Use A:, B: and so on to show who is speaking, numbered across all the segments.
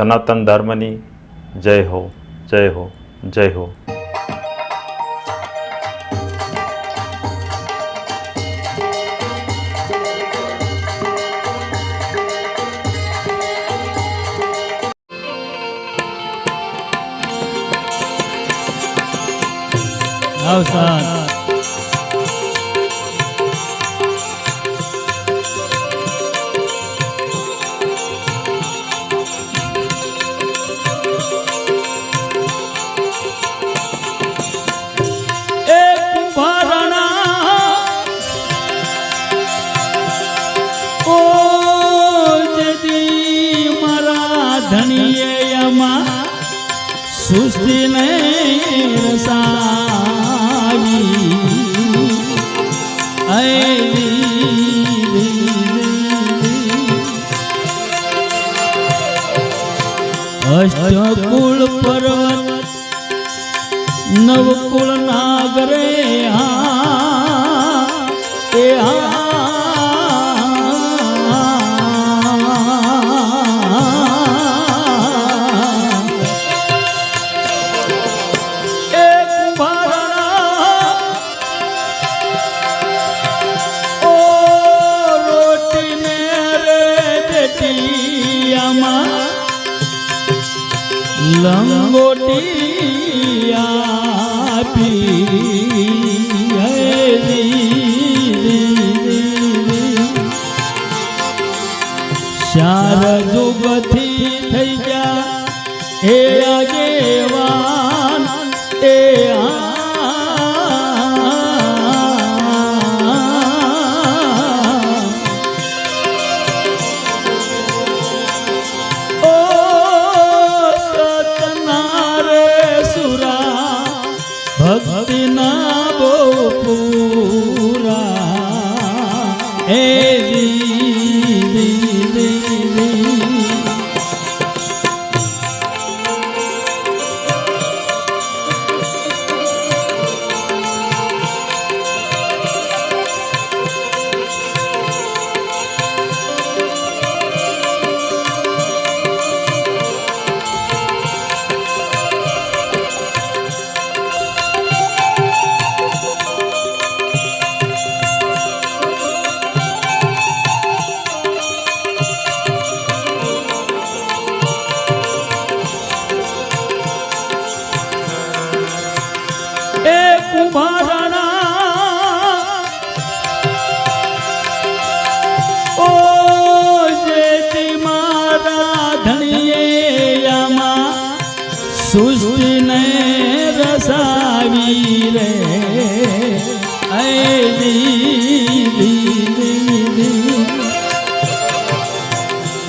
A: સનાતન ધર્મની જય હો જય હો જય હો.
B: આવસાદ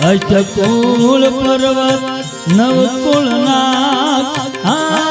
B: અષ્ટકુળ પર્વત નવકુળ નાથ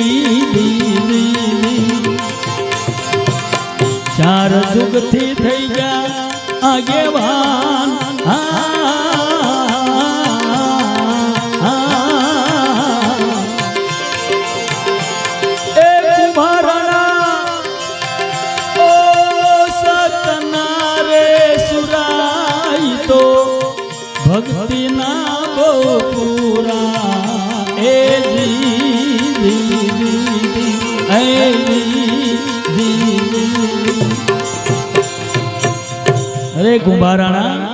B: ચાર સુખથી થઈ ગયા આગેવાન. હા. અરે કુંભારાણા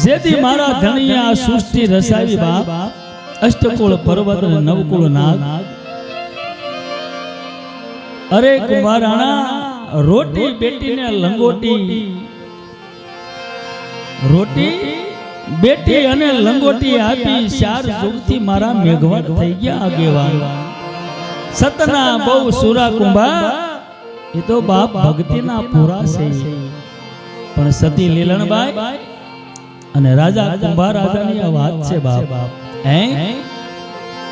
B: જેથી મારા ધણીએ આ સૃષ્ટિ રસાવી બાપ અષ્ટકુળ પર્વત અને નવકુળ નાગ અરે કુંભારાણા રોટી બેટીને લંગોટી રોટી બેટી અને લંગોટી આપી ચાર યુગથી મારા મેઘવાટ થઈ ગયા આગેવાન સતના બહુ સુરા કુંભા એ તો બાપ ભક્તિના પૂરા છે. પણ સતી લીલણબાઈ અને રાજા કુંભાર રાજાની આ વાત છે બાપ. હે?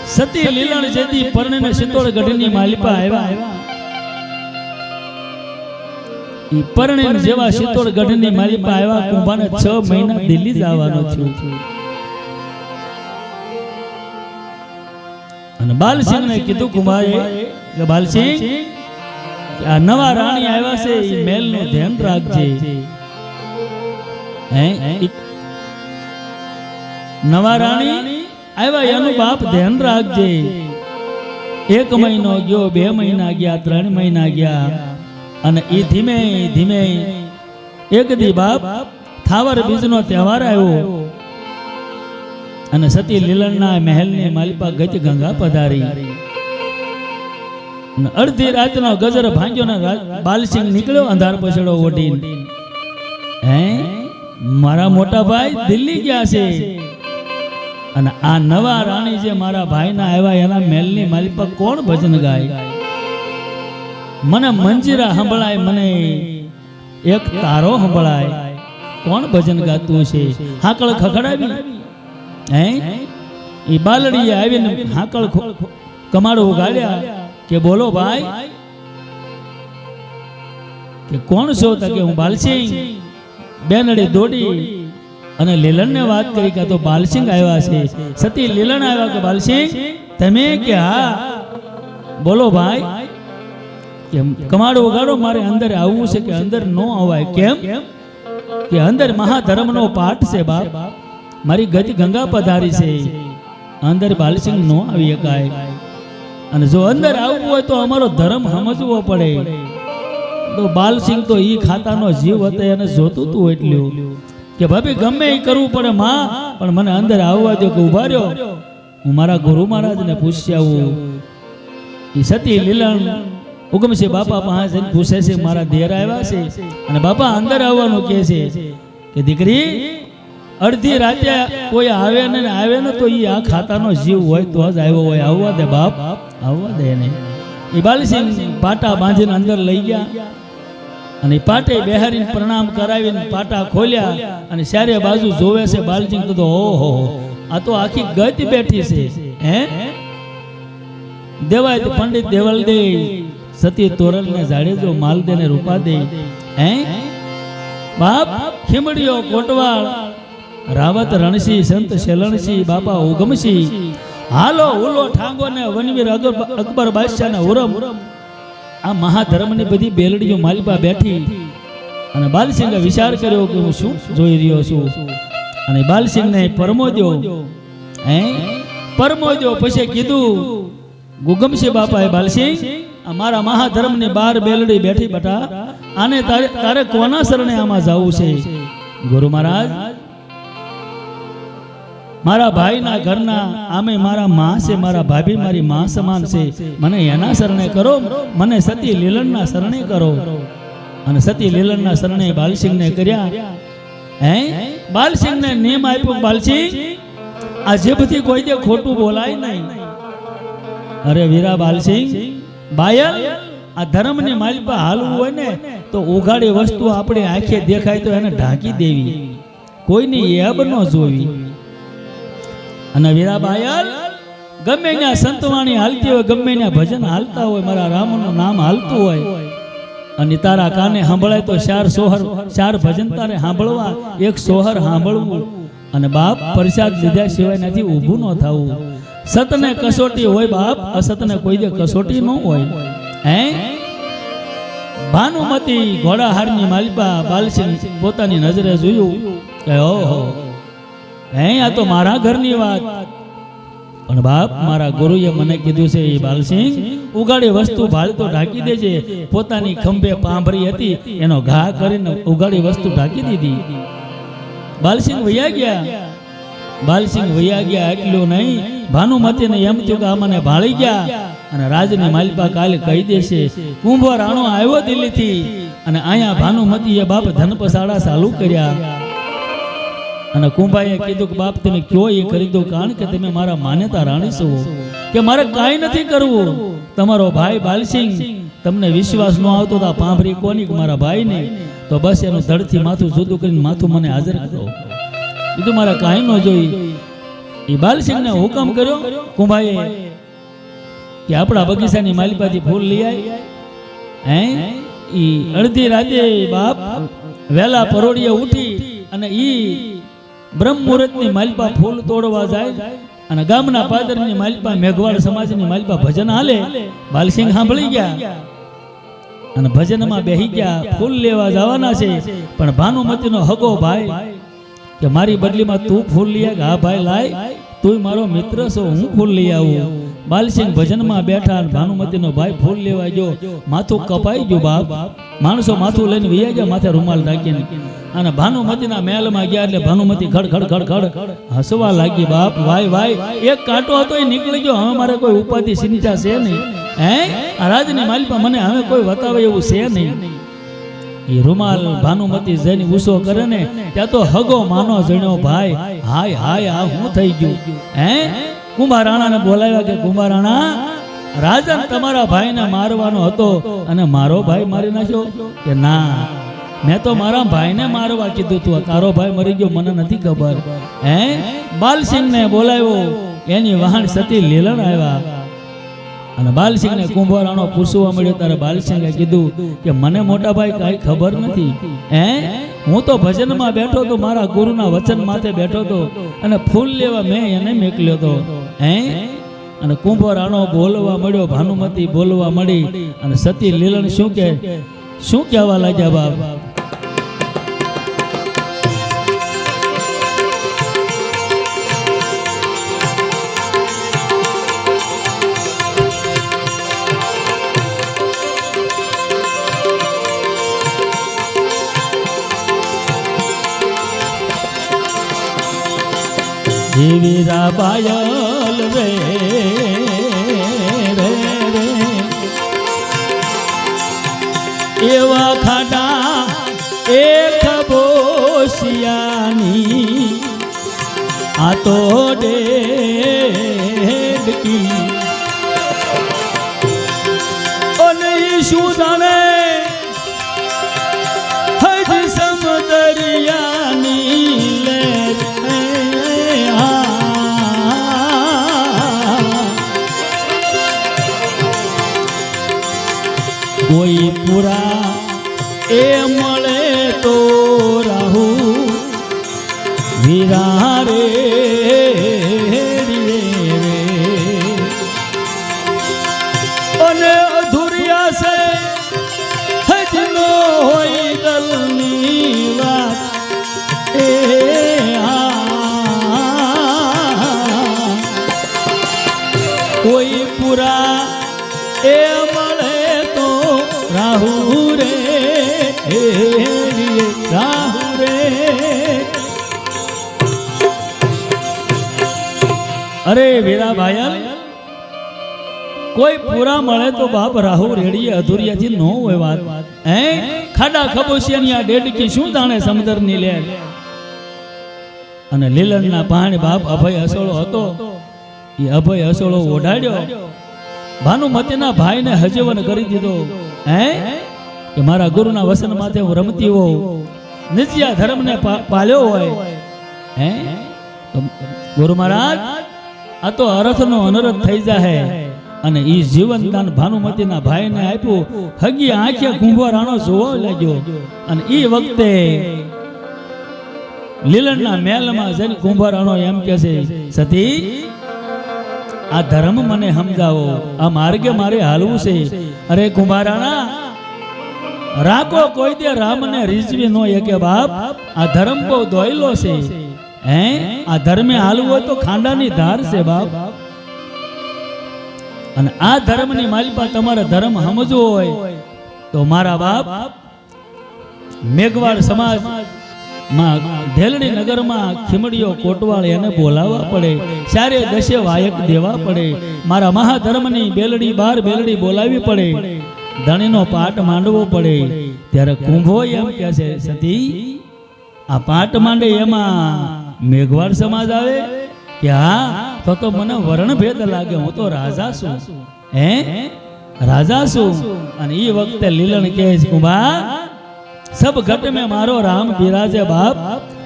B: સતી લીલણ જેથી પર્ણને શીતોળ માલિપા આવ્યા. ઈ પરણે જેવા શીતોળ માલિપા આવ્યા, કુંભાને છ મહિના દિલ્હી જવાનો થયું. અને બાલસિંહ ને કીધું, કુંભાએ, કે બાલસિંહ આ નવા રાણી આવ્યા છે એ મહેલનું ધ્યાન રાખજે. નવા રાણી આવ્યા એનું બાપ ધ્યાન રાખજે. એક મહિનો ગયો, બે મહિના ગયા, ત્રણ મહિના ગયા. અને એ ધીમે ધીમે એક દી બાપ થાવર બીજનો તહેવાર આવ્યો. અને સતી લીલણના મહેલની માલિપા ગજ ગંગા પધારી. અડધી રાતનો ગજર ભાંગ્યો ને બાલસિંહ નીકળ્યો, અંધાર પછડો ઓઢી હે? મારા મોટા ભાઈ દિલ્હી ગયા છે. અને આ નવા રાણી જે મારા ભાઈના આવ્યા, એના મહેલની પર કોણ ભજન ગાય? મને મંજીરા સંભળાય, મને એક તારો સંભળાય. કોણ ભજન ગાતું છે? હાકળ ખખડાવી. હે? એ બાલડીએ આવીને હાકળ કમાડો ઉગાડ્યા. કે બોલો ભાઈ, કે કોણ છો કે હું બાલસિંહ? બેનડી દોડી અને લીલણને વાત કરી કે તો બાલસિંહ આવ્યા છે. સતી લીલણ આવ્યા કે બાલસિંહ? તમે કે હા? બોલો ભાઈ, કે કમાડો ઉગાડો, મારે અંદર આવવું છે કે અંદર નો અવાય. કેમ? કે અંદર મહાધર્મનો પાઠ છે બાપ. મારી ગતિ ગંગા પધારી છે. અંદર બાલસિંહ નો આવી શકાય. અને જો અંદર આવવું હોય તો અમારો ધર્મ સમજવો પડે. તો બાલસિંહ તો ઈ ખાતાનો જીવ હતો, એને જોતું તું એટલું કે, ભાભી, ગમે એ કરવું પડે માં, પણ મને અંદર આવવા દો કે ઊભા રહ્યો. હું મારા ગુરુ મહારાજને પૂછી આવું. એ સતી લીલણ હુકમસિંહ બાપા પાસે પૂછે છે, મારા દેર આવ્યા છે? અને બાપા અંદર આવવાનું કહે છે કે, દીકરી અડધી રાતે કોઈ આવે ને આવે ને તો એ આ ખાતાનો જીવ હોય તો જ આવ્યો હોય. આવવા દે બાપ, આવવા દે એને. એ બાલસિંહ પાટા બાંધીને અંદર લઈ ગયા અને પાટે બેહારીને પ્રણામ કરાવીને પાટા ખોલ્યા અને ચારે બાજુ જોવે છે બાલસિંહ તો ઓહો, આ તો આખી ગત બેઠી છે. હે? દેવાય તો પંડિત દેવલ દે સતી તોરલ ને જાડેજો માલ દે ને રૂપા દે. હે? બાપ, ખીમડીઓ, કોટવાળ રાવત રણસી, સંત શેલણસી, બાપા ઉગમસી. હાલો, ઉલો ઠાંગો ને વનવીર અકબર બાદશાહ ને ઉરમ આ મહાધર્મની બધી બેલડીઓ માલિપા બેઠી. અને બાલસિંહે વિચાર કર્યો કે હું શું જોઈ રહ્યો છું. અને બાલસિંહને પરમોદ્યો. હે? પરમોદ્યો પછી કીધું ગુગમસિંહ બાપાએ બાલસિંહ મારા મહાધર્મની બાર બેલડી બેઠી બટા. આને તારે તારે કોના શરણે આમાં જવું છે? ગુરુ મહારાજ મારા ભાઈના ઘરના આમે મારા માં છે, મારા ભાભી મારી માં સમાન છે. મને એના શરણે કરો, મને સતી લીલનના શરણે કરો. અને સતી લીલનના શરણે બાલસિંહને કર્યા. હે? બાલસિંહને નિયમ આપ્યો, બાલસિંહ, આ જે બધી કોઈ દે ખોટું બોલાય નહીં. અરે વીરા બાલસિંહ, બાયલ, આ ધર્મની માલિપા હાલવું હોય ને, તો ઉઘાડી વસ્તુ આપણે આંખે દેખાય તો એને ઢાંકી દેવી. કોઈની એબ ન જોવી. અને વીરા બાયલ ગમે ત્યાં સંતવાણી હાલતી હોય, ગમે ત્યાં ભજન હાલતા હોય, મારા રામનું નામ હાલતું હોય. અને તારા કાને સાંભળાય તો ચાર સોહર, ચાર ભજન તારે સાંભળવા, એક સોહર સાંભળવું. અને બાપ પ્રસાદ લીધા સિવાય નથી ઊભું ન થવું. સતને કસોટી હોય બાપ, અસતને કોઈ દે કસોટી ન હોય. હે? ભાનુમતી ઘોડાહારની માલિપા બાલસિંહ પોતાની નજરે જોયું કે, ઓહો હે, આ તો મારા ઘરની વાત. પણ બાપ, મારા ગુરુએ મને કીધું છે, એ બાલસિંહ, ઉગાડી વસ્તુ ભાલતો ઢાંકી દેજે. પોતાની ખંભે પાંભરી હતી, એનો ઘા કરીને ઉગાડી વસ્તુ ઢાંકી દીધી. બાલસિંહ વૈયા ગયા. બાલસિંહ વૈયા ગયા એટલું નહીં, ભાનુમતીને એમ થયું કે આ મને ભાળી ગયા. અને રાજની માલિપા કાલે કહી દેશે કુંભ રાણો આવ્યો દિલ્હીથી. અને અહીંયા ભાનુમતીએ બાપ ધનપસાડા ચાલુ કર્યા. અને કુંભાઈએ કીધું કે, બાપ, તમે કયો એ કરી દો કારણ કે તમે મારા માન્યતા રાણી છો, કે મારે કાંઈ નથી કરવું. તમારો ભાઈ બાલસિંહ તમને વિશ્વાસ ન આવતો તો આ પાંભરી કોની મારા મારા ભાઈને? તો બસ એનું ધડથી માથું જુદું કરીને માથું મને હાજર કરો. બીજું મારે કાંઈ ન જોઈ. એ બાલસિંહને હુકમ કર્યો. કુંભાઈએ કે, આપણા બગીચાની માલિપાથી ફૂલ લઈ આવી હે? ઈ અડધી રાતે બાપ વેલા પરોડીએ ઉઠી અને ઈ બ્રહ્મ મુહૂર્તની માલિપા ફૂલ તોડવા જાય અને ગામના પાદરની માલિપા મેઘવાડ સમાજની માલિપા ભજન હાલે બાલસિંહ સાંભળી ગયા. અને ભજનમાં બેહી ગયા ફૂલ લેવા જવાના છે પણ ભાનુમતીનો હગો ભાઈ કે મારી બદલીમાં તું ફૂલ લઈ. હા ભાઈ લાય તું મારો મિત્ર છો હું ફૂલ લઈ આવું. બાલસિંહ ભજનમાં બેઠા ભાનુમતીનો ભાઈ ફૂલ લેવા જો માથું કપાઈ ગયું બાપ. માણસો માથું લઈને વૈયા ગયા માથે રૂમાલ રાખીને અને ભાનુમતીના મહેલમાં ગયા એટલે ભાનુમતી ખડ ખડ ખડ ખડ હસવા લાગી બાપ. વાય વાય એક કાંટો હતો એ નીકળી ગયો. હવે મારે કોઈ ઉપાધિ ચિંતા છે નહીં. હે? આ રાજની માલિકા મને હવે કોઈ વતાવે એવું છે નહીં. એ રૂમાલ ભાનુમતી જેની ગુસ્સો કરે ને ત્યાં તો હગો માનો જણ્યો ભાઈ. હાય હાય આ હું થઈ ગયું? હે? કુંભારાણાને બોલાવ્યા કે કુંભારાણા, રાજન તમારા ભાઈને મારવાનો હતો અને મારો ભાઈ મારી નાખ્યો? કે ના, મેં તો મારા ભાઈને મારવા કીધું તું. તારો ભાઈ મરી ગયો, મને નથી ખબર. હે? બાલસિંહને બોલાવ્યો. એની વહાણ સતી લીલણ આવ્યા. અને બાલસિંહને કુંભારાણો પૂછવા મળ્યો, ત્યારે બાલસિંહે કીધું કે મને મોટા ભાઈ કાંઈ ખબર નથી. હે? હું તો ભજનમાં બેઠો તો મારા ગુરુના વચન માથે બેઠો તો અને ફૂલ લેવા મેં એને મેકલ્યો તો હે? અને કુંભારાણો બોલવા મળ્યો, ભાનુમતી બોલવા મળી, અને સતી લીલણ શું કે શું કહેવા લાગ્યા બાપ? જીવીરા બાયલ રે રે રે એવા ખાડા એક બોસિયાની આ તો ડેડકી અરે વીરા ભાયા કોઈ પૂરા મળે તો બાપ રાહુ રેડીએ અધુરિયાથી નો હોય વાત. હે? ખાડા ખબોશિયાની આ ડેડકી શું જાણે સમુદ્રની લે? અને લીલણના પાણી બાપ અભય હસોળો હતો. એ અભય હસોળો ઓઢાડ્યો. ભાનુમતીના ભાઈને હજીવન કરી દીધો. હે? કે મારા ગુરુના વસન માથે હું રમતી હોઉં. નિત્યા ધર્મને પાલ્યો હોય. હે? ગુરુ મહારાજ આ તો અરથનો અનરથ થઈ જાય અને ઈ જીવનદાન ભાનુમતીના ભાઈને આપ્યું. હગી આંખે કુંભો રાણો જોવા લાગ્યો. અને ઈ વખતે લીલણના મહેલમાં જઈને કુંભો એમ કે છે, સતી, આ ધર્મ મને સમજાવો. આ માર્ગે મારે હાલવું છે. અરે કુંભારાણા રાખો કોઈ દે રામને રીઝવી નો કે બાપ. આ ધર્મ બહુ દોયલો છે. હે? આ ધર્મે હાલવું હોય તો ખાંડાની ધાર છે બાપ. અને આ ધર્મની માલિપા તમારે ધર્મ સમજવો હોય તો મારા બાપ મેઘવાડ સમાજમાં ઢેલડી નગરમાં ખીમડીઓ કોટવાળ એને બોલાવવા પડે. ચારે દશે વાયક દેવા પડે. મારા મહાધર્મની બેલડી બાર બેલડી બોલાવી પડે. ધણીનો પાઠ માંડવો પડે. ત્યારે કુંભો એમ કહે છે, સતી, આ પાઠ માંડે એમાં મેઘવાડ સમાજ આવે કે હા, તો તો મને વર્ણ ભેદ લાગે, હું તો રાજા છું. હે? રાજા છું. અને એ વખતે લીલણ કહે છે કુંભા સબ ઘટ મેં મારો રામ બિરાજે બાપ.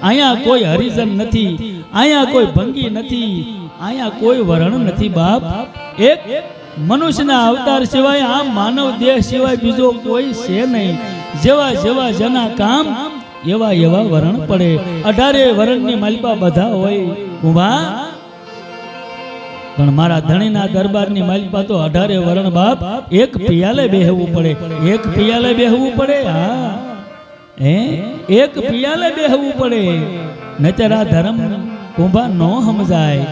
B: અહીંયા કોઈ હરિજન નથી, અહીંયા કોઈ ભંગી નથી, અહીંયા કોઈ વરણ નથી બાપ. એક મનુષ્યના અવતાર સિવાય આ માનવ દેહ સિવાય બીજો કોઈ છે નહીં. જેવા જેવા જના કામ એવા એવા વરણ પડે. અઢારે વરણની માલિકા બધા હોય. કુંભા પણ મારા ધણીના દરબારની માલિકા તો અઢારે વરણ બાપ એક પિયાલે બેહવું પડે. એક પિયાલે બેહવું પડે. હા. હે? એક પિયાલે બેહવું પડે. નતર આ ધર્મ કુંભા નો સમજાય.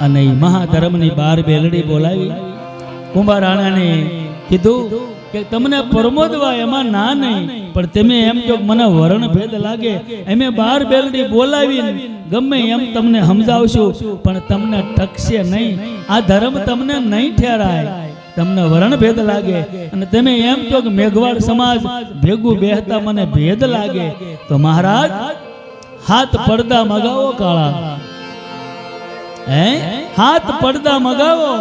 B: અને મહાધર્મની બાર બેલડી બોલાવી. કુંભા રાણાને કીધું કે તમને પરમોદવા એમાં ના નહીં, પણ તમે એમ કહો મને વરણ ભેદ લાગે. એમે બાર બેલડી બોલાવી ગમે એમ તમને સમજાવશું, પણ તમને ટકશે નહીં. આ ધર્મ તમને નહીં ઠેરાય. તમને વરણ ભેદ લાગે. અને તમે એમ કહો કે મેઘવાડ સમાજ ભેગું બેહતા મને ભેદ લાગે. તો મહારાજ, હાથ પડદા મગાવો કાળા. હે? હાથ પડદા મગાવો.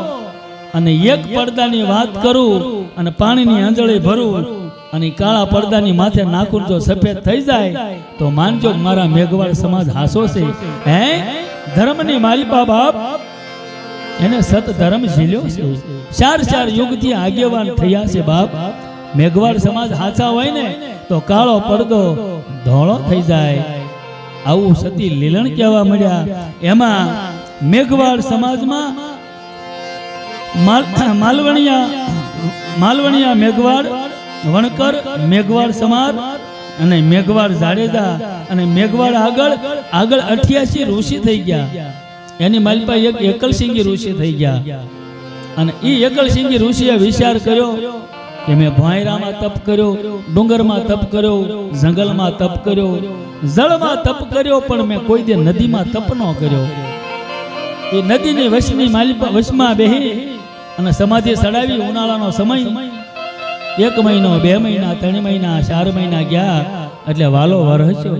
B: અને એક પડદાની વાત કરું અને પાણીની આંજળી ભરું અને કાળા પડદાની માથે નાખું જો સફેદ થઈ જાય, તો માનજો મારા મેઘવાળ સમાજ હાસો છે. હે? ધર્મની માલિપા બાપ, એને સત ધર્મ ઝીલ્યો છે. ચાર ચાર યુગથી આગેવાન થયા છે બાપ. મેઘવાડ સમાજ હાચા હોય ને, તો કાળો પડદો ધોળો થઈ જાય. આવું સતી લીલણ કહેવા મળ્યા એમાં મેઘવાડ સમાજમાં માલવણિયા મેઘવાડ વણકર મેઘવાડ સમાર અને મેઘવાડ જાડેજા અને મેઘવાડ આગળ આગળ અઠ્યાસી ઋષિ થઈ ગયા. એની માલિપા એક એકલસિંગી ઋષિ થઈ ગયા. અને એ એકલસિંગી ઋષિએ વિચાર કર્યો કે મેં ભોંયરામાં તપ કર્યો, ડુંગરમાં તપ કર્યો, જંગલમાં તપ કર્યો, જળમાં તપ કર્યો, પણ મેં કોઈ દે નદીમાં તપ ન કર્યો. એ નદીની વશની માલિપા વશમાં બેહી અને સમાધિ સડાવી ઉનાળાનો સમય. એક મહિનો, બે મહિના, ત્રણ મહિના, ચાર મહિના ગયા એટલે વાલો વરસ્યો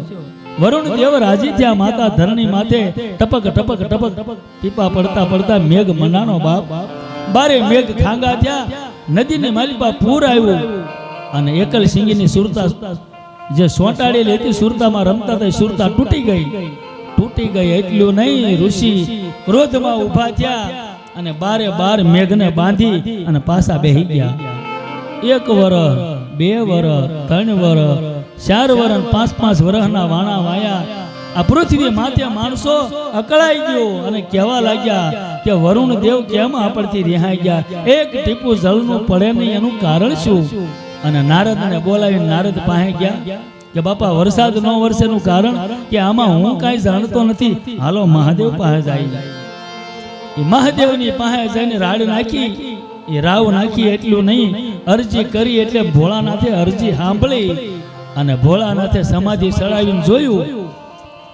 B: વરુણ દેવ રાજી થયા, માતા ધરણી માથે ટપક ટપક ટપક. પીપા પડતા પડતા મેઘ મનાનો બાપ. બારે મેઘ ખાંગા થયા, નદીની માલિપા પૂર આવ્યું. અને એકલ સિંગીની સુરતા જે સોંટાડેલી હતી, સુરતામાં રમતા હતા સુરતા તૂટી ગઈ. તૂટી ગઈ એટલું નહીં, ઋષિ ક્રોધમાં ઊભા થયા. અને બારે બાર મેઘને બાંધી અને પાછા બેહી ગયા. એક વર, બે વર, ત્રણ વર, ચાર વર પાંચ પાંચ વરહના વાણા વાયા. આ પૃથ્વી માથે માણસો અકળાઈ ગયો અને કહેવા લાગ્યા કે વરુણ દેવ કેમ આપણથી રિહાઈ ગયા? એક ટીપુ જળનું પડે નહીં એનું કારણ શું? અને નારદને બોલાવીને નારદ પાસે ગયા કે બાપા, વરસાદ ન વરસેનું કારણ કે આમાં હું કાંઈ જાણતો નથી. હાલો મહાદેવ પાસે જાય. મહાદેવની પાસે જઈને રાડ નાખી એ રાવ નાખી એટલું નહીં, અરજી કરી એટલે ભોળાનાથે અરજી સાંભળી અને ભોળાનાથે સમાધિ ચડાવીને જોયું,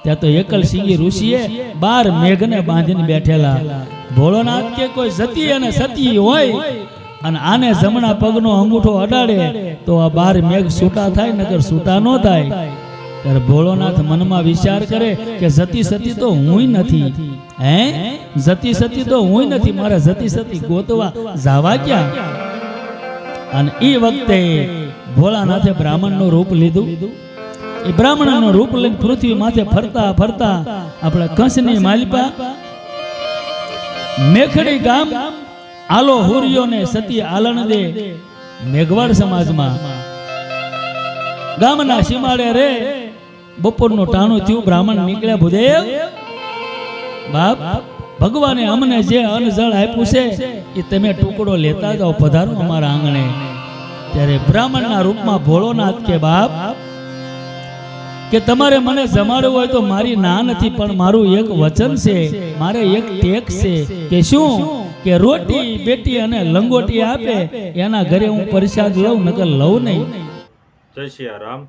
B: ત્યાં તો એકલ સિંગી ઋષિએ બાર મેઘને બાંધીને બેઠેલા. ભોળોનાથ કે કોઈ જતી અને સતી હોય અને આને જમણા પગનો અંગૂઠો અડાડે, તો આ બાર મેઘ છૂટા થાય નગર છૂટા ન થાય. ત્યારે ભોળોનાથ મનમાં વિચાર કરે કે જતી સતી તો હું નથી. હે? જતી સતી તો હું નથી. મારે જતી સતી ગોતવા જાવા ક્યાં? અને એ વખતે ભોળાનાથે બ્રાહ્મણનું રૂપ લીધું. એ બ્રાહ્મણનું રૂપ લઈને પૃથ્વી માથે ફરતા ફરતા આપણા કંસની માલિપા મેખડી ગામ આલો હુરિયો ને સતી આલણ દે મેઘવાડ સમાજમાં. ગામના સીમાડે રે બપોરનું ટાણો થયું બ્રાહ્મણ નીકળ્યા ભૂદેવ બાપ ભગવાને અમને જે અન્ન જળ આપ્યું છે એ તમે ટુકડો લેતા જાઓ પધારો અમારા આંગણે. ત્યારે બ્રાહ્મણના રૂપમાં ભોળોનાથ કે બાપ કે તમારે મને જમાડવું હોય તો મારી ના નથી પણ મારું એક વચન છે. મારે એક ટેક છે કે શું? કે રોટી બેટી અને લંગોટી આપે એના ઘરે હું પ્રસાદ લઉં નકર લઉં નહીં.
A: જય સિયારામ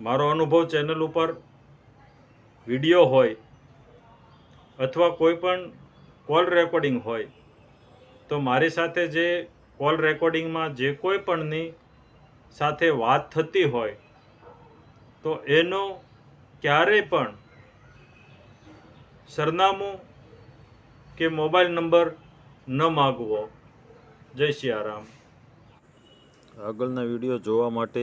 A: મારો અનુભવ ચેનલ ઉપર વીડિયો હોય અથવા કોઈ પણ કોલ રેકોર્ડિંગ હોય, તો મારી સાથે જે કોલ રેકોર્ડિંગમાં જે કોઈ પણની સાથે વાત થતી હોય, તો એનો ક્યારેય પણ સરનામું કે મોબાઈલ નંબર ન માગવો. જય સિયારામ આગળના વીડિયો જોવા માટે